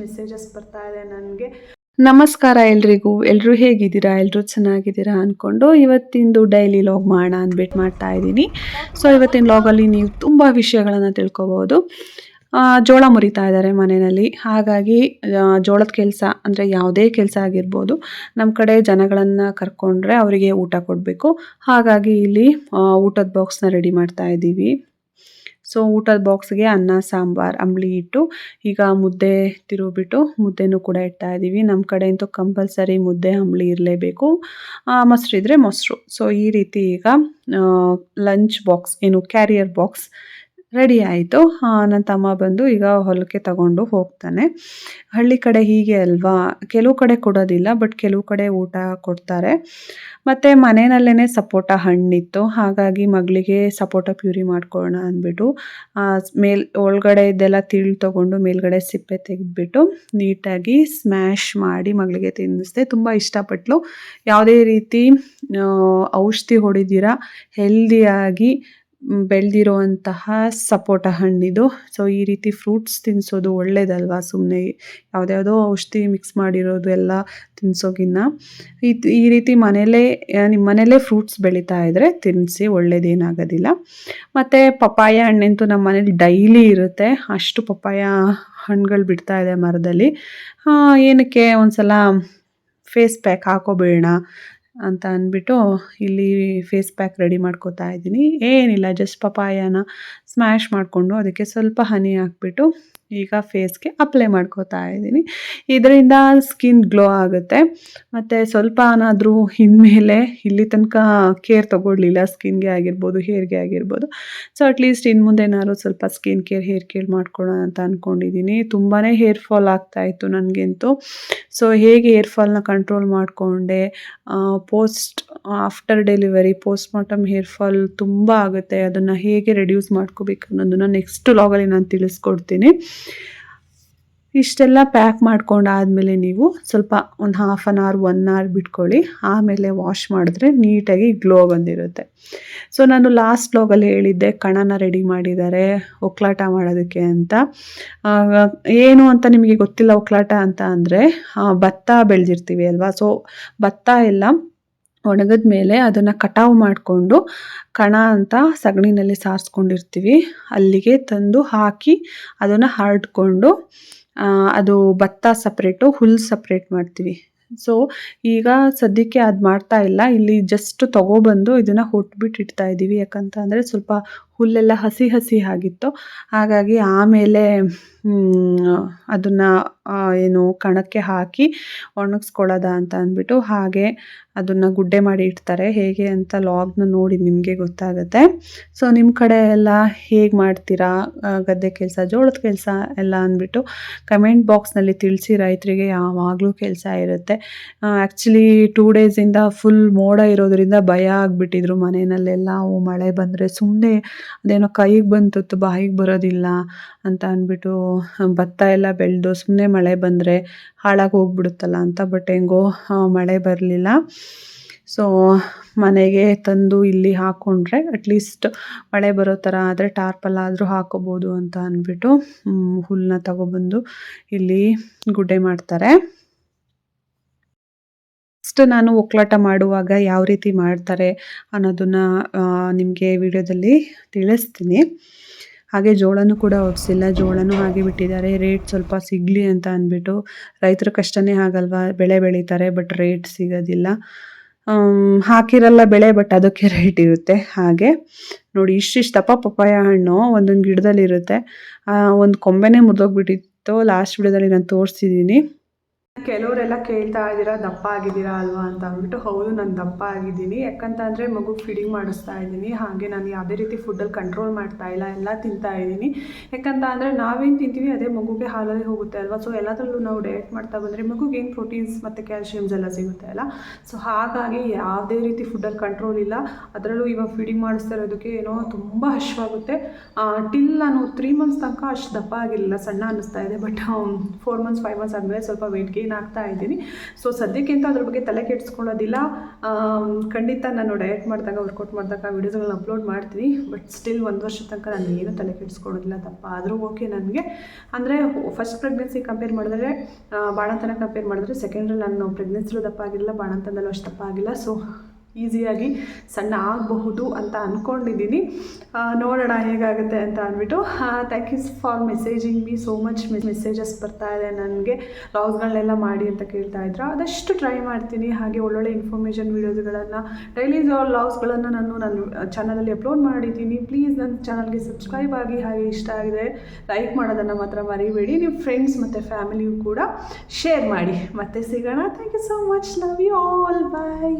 Messages ಬರ್ತಾ ಇದೆ ನನಗೆ. ನಮಸ್ಕಾರ ಎಲ್ರಿಗೂ. ಎಲ್ಲರೂ ಹೇಗಿದ್ದೀರಾ? ಎಲ್ಲರೂ ಚೆನ್ನಾಗಿದ್ದೀರಾ ಅಂದ್ಕೊಂಡು ಇವತ್ತಿಂದು ಡೈಲಿ ಲಾಗ್ ಮಾಡೋಣ ಅಂದ್ಬಿಟ್ಟು ಮಾಡ್ತಾ ಇದ್ದೀನಿ. ಸೊ ಇವತ್ತಿನ ಲಾಗಲ್ಲಿ ನೀವು ತುಂಬ ವಿಷಯಗಳನ್ನು ತಿಳ್ಕೊಬೋದು. ಜೋಳ ಮುರಿತಾ ಇದ್ದಾರೆ ಮನೆಯಲ್ಲಿ. ಹಾಗಾಗಿ ಜೋಳದ ಕೆಲಸ ಅಂದರೆ ಯಾವುದೇ ಕೆಲಸ ಆಗಿರ್ಬೋದು ನಮ್ಮ ಕಡೆ ಜನಗಳನ್ನು ಕರ್ಕೊಂಡ್ರೆ ಅವರಿಗೆ ಊಟ ಕೊಡಬೇಕು. ಹಾಗಾಗಿ ಇಲ್ಲಿ ಊಟದ ಬಾಕ್ಸ್ನ ರೆಡಿ ಮಾಡ್ತಾ ಇದ್ದೀವಿ. ಸೊ ಊಟದ ಬಾಕ್ಸ್ಗೆ ಅನ್ನ, ಸಾಂಬಾರ್ ಅಂಬಳಿ ಇಟ್ಟು ಈಗ ಮುದ್ದೆ ತಿರುಗಿಬಿಟ್ಟು ಮುದ್ದೆನೂ ಕೂಡ ಇಡ್ತಾ ಇದ್ದೀವಿ. ನಮ್ಮ ಕಡೆ ಅಂತೂ ಕಂಪಲ್ಸರಿ ಮುದ್ದೆ ಅಂಬಳಿ ಇರಲೇಬೇಕು. ಮೊಸರು ಇದ್ದರೆ ಮೊಸರು ಸೊ ಈ ರೀತಿ ಈಗ ಲಂಚ್ ಬಾಕ್ಸ್ ಏನು ಕ್ಯಾರಿಯರ್ ಬಾಕ್ಸ್ ರೆಡಿ ಆಯಿತು. ನನ್ನ ತಮ್ಮ ಬಂದು ಈಗ ಹೊಲಕ್ಕೆ ತಗೊಂಡು ಹೋಗ್ತಾನೆ. ಹಳ್ಳಿ ಕಡೆ ಹೀಗೆ ಅಲ್ವಾ? ಕೆಲವು ಕಡೆ ಕೊಡೋದಿಲ್ಲ, ಬಟ್ ಕೆಲವು ಕಡೆ ಊಟ ಕೊಡ್ತಾರೆ. ಮತ್ತು ಮನೆಯಲ್ಲೇ ಸಪೋಟ ಹಣ್ಣಿತ್ತು. ಹಾಗಾಗಿ ಮಗಳಿಗೆ ಸಪೋಟ ಪ್ಯೂರಿ ಮಾಡ್ಕೊಳ್ಳೋಣ ಅಂದ್ಬಿಟ್ಟು ಮೇಲ್, ಒಳಗಡೆ ಇದೆಲ್ಲ ತಿಳ್ ತೊಗೊಂಡು ಮೇಲ್ಗಡೆ ಸಿಪ್ಪೆ ತೆಗೆದ್ಬಿಟ್ಟು ನೀಟಾಗಿ ಸ್ಮ್ಯಾಶ್ ಮಾಡಿ ಮಗಳಿಗೆ ತಿನ್ನಿಸ್ದೆ. ತುಂಬ ಇಷ್ಟಪಟ್ಲು. ಯಾವುದೇ ರೀತಿ ಔಷಧಿ ಹೊಡಿದಿರ? ಹೆಲ್ದಿಯಾಗಿ ಬೆಳೆದಿರುವಂತಹ ಸಪೋಟ ಹಣ್ಣಿದು. ಸೊ ಈ ರೀತಿ ಫ್ರೂಟ್ಸ್ ತಿನ್ನಿಸೋದು ಒಳ್ಳೇದಲ್ವಾ? ಸುಮ್ಮನೆ ಯಾವುದ್ಯಾವುದೋ ಔಷಧಿ ಮಿಕ್ಸ್ ಮಾಡಿರೋದು ಎಲ್ಲ ತಿನ್ನಿಸೋಗಿನ್ನ ಈ ಈ ರೀತಿ ಮನೇಲೇ ನಿಮ್ಮ ಮನೇಲೇ ಫ್ರೂಟ್ಸ್ ಬೆಳೀತಾ ಇದ್ದರೆ ತಿನ್ನಿಸಿ ಒಳ್ಳೇದೇನಾಗೋದಿಲ್ಲ. ಮತ್ತು ಪಪ್ಪಾಯ ಹಣ್ಣಂತೂ ನಮ್ಮ ಮನೇಲಿ ಡೈಲಿ ಇರುತ್ತೆ. ಅಷ್ಟು ಪಪ್ಪಾಯ ಹಣ್ಣುಗಳು ಬಿಡ್ತಾ ಇದೆ ಮರದಲ್ಲಿ. ಏನಕ್ಕೆ ಏನಕ್ಕೆ ಒಂದ್ಸಲ ಫೇಸ್ ಪ್ಯಾಕ್ ಹಾಕೋಬೇಡ. ಅಂತ ಅಂದ್ಬಿಟ್ಟು ಇಲ್ಲಿ ಫೇಸ್ ಪ್ಯಾಕ್ ರೆಡಿ ಮಾಡ್ಕೋತಾ ಇದ್ದೀನಿ. ಏನಿಲ್ಲ ಜಸ್ಟ್ ಪಪಾಯನ ಸ್ಮ್ಯಾಶ್ ಮಾಡಿಕೊಂಡು ಅದಕ್ಕೆ ಸ್ವಲ್ಪ ಹನಿ ಹಾಕ್ಬಿಟ್ಟು ಈಗ ಫೇಸ್ಗೆ ಅಪ್ಲೈ ಮಾಡ್ಕೋತಾ ಇದ್ದೀನಿ. ಇದರಿಂದ ಸ್ಕಿನ್ ಗ್ಲೋ ಆಗುತ್ತೆ. ಮತ್ತು ಸ್ವಲ್ಪ ಏನಾದರೂ ಇನ್ಮೇಲೆ ಇಲ್ಲಿ ತನಕ ಕೇರ್ ತೊಗೊಳ್ಲಿಲ್ಲ ಸ್ಕಿನ್ಗೆ ಆಗಿರ್ಬೋದು ಹೇರ್ಗೆ ಆಗಿರ್ಬೋದು. ಸೊ ಅಟ್ಲೀಸ್ಟ್ ಇನ್ನು ಮುಂದೆನಾದ್ರು ಸ್ವಲ್ಪ ಸ್ಕಿನ್ ಕೇರ್ ಹೇರ್ ಕೇರ್ ಮಾಡ್ಕೊಳ್ಳೋಣ ಅಂತ ಅಂದ್ಕೊಂಡಿದ್ದೀನಿ ತುಂಬಾ ಹೇರ್ ಫಾಲ್ ಆಗ್ತಾಯಿತ್ತು ನನಗಂತೂ. ಸೊ ಹೇಗೆ ಹೇರ್ ಫಾಲ್ನ ಕಂಟ್ರೋಲ್ ಮಾಡಿಕೊಂಡೆ post after delivery post mortem hair fall ತುಂಬ ಆಗುತ್ತೆ. ಅದನ್ನು ಹೇಗೆ ರೆಡ್ಯೂಸ್ ಮಾಡ್ಕೋಬೇಕು ಅನ್ನೋದನ್ನು ನೆಕ್ಸ್ಟ್ ಲಾಗಲ್ಲಿ ನಾನು ತಿಳಿಸ್ಕೊಡ್ತೀನಿ. ಇಷ್ಟೆಲ್ಲ ಪ್ಯಾಕ್ ಮಾಡ್ಕೊಂಡಾದಮೇಲೆ ನೀವು ಸ್ವಲ್ಪ ಒಂದು half an hour one hour ಬಿಟ್ಕೊಳ್ಳಿ. ಆಮೇಲೆ ವಾಶ್ ಮಾಡಿದ್ರೆ ನೀಟಾಗಿ ಗ್ಲೋ ಬಂದಿರುತ್ತೆ. ಸೊ ನಾನು ಲಾಸ್ಟ್ ಬ್ಲಾಗಲ್ಲಿ ಹೇಳಿದ್ದೆ, ಕಣನ ರೆಡಿ ಮಾಡಿದ್ದಾರೆ, ಒಕ್ಲಾಟ ಮಾಡೋದಕ್ಕೆ ಅಂತ. ಏನು ಅಂತ ನಿಮಗೆ ಗೊತ್ತಿಲ್ಲ ಒಕ್ಲಾಟ ಅಂತ ಅಂದರೆ ಭತ್ತ ಬೆಳೆದಿರ್ತೀವಿ ಅಲ್ವಾ? ಸೊ ಭತ್ತ ಎಲ್ಲ ಒಣಗಿದ ಮೇಲೆ ಅದನ್ನು ಕಟಾವು ಮಾಡಿಕೊಂಡು ಕಣ ಅಂತ ಸಗಣಿನಲ್ಲಿ ಸಾರಿಸ್ಕೊಂಡಿರ್ತೀವಿ. ಅಲ್ಲಿಗೆ ತಂದು ಹಾಕಿ ಅದನ್ನು ಹರಡ್ಕೊಂಡು ಅದು ಭತ್ತ ಸಪ್ರೇಟು ಹುಲ್ಲು ಸಪ್ರೇಟ್ ಮಾಡ್ತೀವಿ. ಸೊ ಈಗ ಸದ್ಯಕ್ಕೆ ಅದು ಮಾಡ್ತಾ ಇಲ್ಲ. ಇಲ್ಲಿ ಜಸ್ಟ್ ತೊಗೊಬಂದು ಇದನ್ನು ಹೊಟ್ಬಿಟ್ಟು ಇಡ್ತಾ ಇದ್ದೀವಿ ಯಾಕಂತ ಅಂದರೆ ಸ್ವಲ್ಪ ಹುಲ್ಲೆಲ್ಲ ಹಸಿ ಹಸಿ ಆಗಿತ್ತು. ಹಾಗಾಗಿ ಆಮೇಲೆ ಅದನ್ನು ಏನು ಕಣಕ್ಕೆ ಹಾಕಿ ಒಣಗಿಸ್ಕೊಳ್ಳೋದ ಅಂತ ಅಂದ್ಬಿಟ್ಟು ಹಾಗೆ ಅದನ್ನು ಗುಡ್ಡೆ ಮಾಡಿ ಇಡ್ತಾರೆ. ಹೇಗೆ ಅಂತ ಲಾಗ್ನ ನೋಡಿ ನಿಮಗೆ ಗೊತ್ತಾಗುತ್ತೆ. ಸೊ ನಿಮ್ಮ ಕಡೆ ಎಲ್ಲ ಹೇಗೆ ಮಾಡ್ತೀರಾ? ಗದ್ದೆ ಕೆಲಸ, ಜೋಳದ ಕೆಲಸ ಎಲ್ಲ ಅಂದ್ಬಿಟ್ಟು ಕಮೆಂಟ್ ಬಾಕ್ಸ್ನಲ್ಲಿ ತಿಳಿಸಿ ರೈತರಿಗೆ ಯಾವಾಗಲೂ ಕೆಲಸ ಇರುತ್ತೆ. ಆ್ಯಕ್ಚುಲಿ ಟೂ ಡೇಸಿಂದ ಫುಲ್ ಮೋಡ ಇರೋದರಿಂದ ಭಯ ಆಗಿಬಿಟ್ಟಿದ್ರು ಮನೆಯಲ್ಲೆಲ್ಲ. ಮಳೆ ಬಂದರೆ ಸುಮ್ಮನೆ ಅದೇನೋ ಕೈಗೆ ಬಂತು ಬಾಯಿಗೆ ಬರೋದಿಲ್ಲ ಅಂತ ಅಂದ್ಬಿಟ್ಟು, ಭತ್ತ ಎಲ್ಲ ಬೆಳೆದು ಸುಮ್ಮನೆ ಮಳೆ ಬಂದರೆ ಹಾಳಾಗಿ ಹೋಗ್ಬಿಡುತ್ತಲ್ಲ ಅಂತ, ಬಟ್ ಹೆಂಗೋ ಮಳೆ ಬರಲಿಲ್ಲ. ಸೊ ಮನೆಗೆ ತಂದು ಇಲ್ಲಿ ಹಾಕ್ಕೊಂಡ್ರೆ ಅಟ್ಲೀಸ್ಟ್ ಮಳೆ ಬರೋ ಥರ ಆದರೆ ಟಾರ್ಪಲ್ ಆದರೂ ಹಾಕೋಬೋದು ಅಂತ ಅಂದ್ಬಿಟ್ಟು ಹುಲ್ಲನ್ನ ತಗೊಬಂದು ಇಲ್ಲಿ ಗುಡ್ಡೆ ಮಾಡ್ತಾರೆ. ನೆಕ್ಸ್ಟ್ ನಾನು ಒಕ್ಕಲಾಟ ಮಾಡುವಾಗ ಯಾವ ರೀತಿ ಮಾಡ್ತಾರೆ ಅನ್ನೋದನ್ನು ನಿಮಗೆ ವಿಡಿಯೋದಲ್ಲಿ ತಿಳಿಸ್ತೀನಿ. ಹಾಗೆ ಜೋಳನೂ ಕೂಡ ಒಪ್ಸಿಲ್ಲ. ಜೋಳನೂ ಹಾಗೆ ಬಿಟ್ಟಿದ್ದಾರೆ. ರೇಟ್ ಸ್ವಲ್ಪ ಸಿಗಲಿ ಅಂತ ಅಂದ್ಬಿಟ್ಟು ರೈತರ ಕಷ್ಟನೇ ಆಗಲ್ವಾ? ಬೆಳೆ ಬೆಳೀತಾರೆ, ಬಟ್ ರೇಟ್ ಸಿಗೋದಿಲ್ಲ. ಹಾಕಿರಲ್ಲ ಬೆಳೆ, ಬಟ್ ಅದಕ್ಕೆ ರೇಟ್ ಇರುತ್ತೆ. ಹಾಗೆ ನೋಡಿ, ಇಷ್ಟಿಷ್ಟು ತಪ್ಪ ಪಪ್ಪಾಯ ಹಣ್ಣು ಒಂದೊಂದು ಗಿಡದಲ್ಲಿರುತ್ತೆ. ಒಂದು ಕೊಂಬೆನೇ ಮುರಿದೋಗ್ಬಿಟ್ಟಿತ್ತು. ಲಾಸ್ಟ್ ವಿಡಿಯೋದಲ್ಲಿ ನಾನು ತೋರಿಸಿದ್ದೀನಿ. ಕೆಲವರೆಲ್ಲ ಕೇಳ್ತಾ ಇದ್ದೀರಾ, ದಪ್ಪ ಆಗಿದ್ದೀರಾ ಅಲ್ವಾ ಅಂತ ಅಂದ್ಬಿಟ್ಟು, ಹೌದು, ನಾನು ದಪ್ಪ ಆಗಿದ್ದೀನಿ. ಯಾಕಂತಂದರೆ ಮಗು ಫೀಡಿಂಗ್ ಮಾಡಿಸ್ತಾ ಇದ್ದೀನಿ. ಹಾಗೆ ನಾನು ಯಾವುದೇ ರೀತಿ ಫುಡ್ಡಲ್ಲಿ ಕಂಟ್ರೋಲ್ ಮಾಡ್ತಾ ಇಲ್ಲ, ಎಲ್ಲ ತಿಂತಾ ಇದ್ದೀನಿ. ಯಾಕಂತ ಅಂದರೆ ನಾವೇನು ತಿಂತೀವಿ, ಅದೇ ಮಗುಗೆ ಹಾಲಲ್ಲಿ ಹೋಗುತ್ತೆ ಅಲ್ವಾ? ಸೊ ಎಲ್ಲದರಲ್ಲೂ ನಾವು ಡಯಟ್ ಮಾಡ್ತಾ ಬಂದರೆ ಮಗುಗೆ ಏನು ಪ್ರೋಟೀನ್ಸ್ ಮತ್ತು ಕ್ಯಾಲ್ಶಿಯಮ್ಸ್ ಎಲ್ಲ ಸಿಗುತ್ತೆ ಅಲ್ಲ? ಸೊ ಹಾಗಾಗಿ ಯಾವುದೇ ರೀತಿ ಫುಡ್ಡಲ್ಲಿ ಕಂಟ್ರೋಲ್ ಇಲ್ಲ. ಅದರಲ್ಲೂ ಇವಾಗ ಫೀಡಿಂಗ್ ಮಾಡಿಸ್ತಾ ಇರೋದಕ್ಕೆ ಏನೋ ತುಂಬ ಹಶ್ವಾಗುತ್ತೆ ಟಿಲ್ ನಾನು ತ್ರೀ ಮಂತ್ಸ್ ತನಕ ಅಷ್ಟು ದಪ್ಪ ಆಗಿರಲಿಲ್ಲ, ಸಣ್ಣ ಅನ್ನಿಸ್ತಾ ಇದೆ. But four months five months ಆದಮೇಲೆ ಸ್ವಲ್ಪ ವೆಯ್ಟ್ ಗೇನ್ ಕ್ಲೀನ್ ಆಗ್ತಾ ಇದ್ದೀನಿ ಸೊ ಸದ್ಯಕ್ಕಿಂತ ಅದ್ರ ಬಗ್ಗೆ ತಲೆ ಕೆಡಿಸ್ಕೊಳ್ಳೋದಿಲ್ಲ. ಖಂಡಿತ ನಾನು ಡಯಟ್ ಮಾಡಿದಾಗ ವರ್ಕೌಟ್ ಮಾಡಿದಾಗ ವೀಡಿಯೋಸ್ಗಳನ್ನ ಅಪ್ಲೋಡ್ ಮಾಡ್ತೀನಿ. ಬಟ್ ಸ್ಟಿಲ್ ಒಂದು ವರ್ಷ ತನಕ ನಾನು ಏನು ತಲೆ ಕೆಡಿಸ್ಕೊಳ್ಳೋದಿಲ್ಲ ತಪ್ಪ ಆದರೂ ಓಕೆ ನನಗೆ. ಅಂದರೆ ಫಸ್ಟ್ ಪ್ರೆಗ್ನೆನ್ಸಿ ಕಂಪೇರ್ ಮಾಡಿದ್ರೆ ಬಾಣಂತನ ಕಂಪೇರ್ ಮಾಡಿದ್ರೆ ಸೆಕೆಂಡ್ರಲ್ಲಿ ನಾನು ಪ್ರೆಗ್ನೆನ್ಸಿಲೂ ದಪ್ಪ ಆಗಿಲ್ಲ, ಬಾಣಂತನದಲ್ಲೂ ಅಷ್ಟು ದಪ್ಪ ಆಗಿಲ್ಲ. ಸೊ ಈಸಿಯಾಗಿ ಸಣ್ಣ ಆಗಬಹುದು ಅಂತ ಅಂದ್ಕೊಂಡಿದ್ದೀನಿ ನೋಡೋಣ ಹೇಗಾಗುತ್ತೆ ಅಂತ ಅಂದ್ಬಿಟ್ಟು thank you for messaging me so much messages ಬರ್ತಾ ಇದೆ ನನಗೆ. ಲಾಗ್ಸ್ಗಳನ್ನೆಲ್ಲ ಮಾಡಿ ಅಂತ ಕೇಳ್ತಾ ಇದ್ರು. ಆದಷ್ಟು ಟ್ರೈ ಮಾಡ್ತೀನಿ. ಹಾಗೆ ಒಳ್ಳೊಳ್ಳೆ ಇನ್ಫಾರ್ಮೇಷನ್ ವೀಡಿಯೋಸ್ಗಳನ್ನು ಡೈಲಿ ಲಾಗ್ಸ್ಗಳನ್ನು ನಾನು ನನ್ನ ಚಾನಲಲ್ಲಿ ಅಪ್ಲೋಡ್ ಮಾಡಿದ್ದೀನಿ. ಪ್ಲೀಸ್ ನನ್ನ ಚಾನಲ್ಗೆ ಸಬ್ಸ್ಕ್ರೈಬ್ ಆಗಿ, ಹಾಗೆ ಇಷ್ಟ ಆಗಿದೆ ಲೈಕ್ ಮಾಡೋದನ್ನು ಮಾತ್ರ ಮರಿಬೇಡಿ. ನಿಮ್ಮ ಫ್ರೆಂಡ್ಸ್ ಮತ್ತು ಫ್ಯಾಮಿಲಿಯು ಕೂಡ ಶೇರ್ ಮಾಡಿ. ಮತ್ತೆ ಸಿಗೋಣ. Thank you so much love you all bye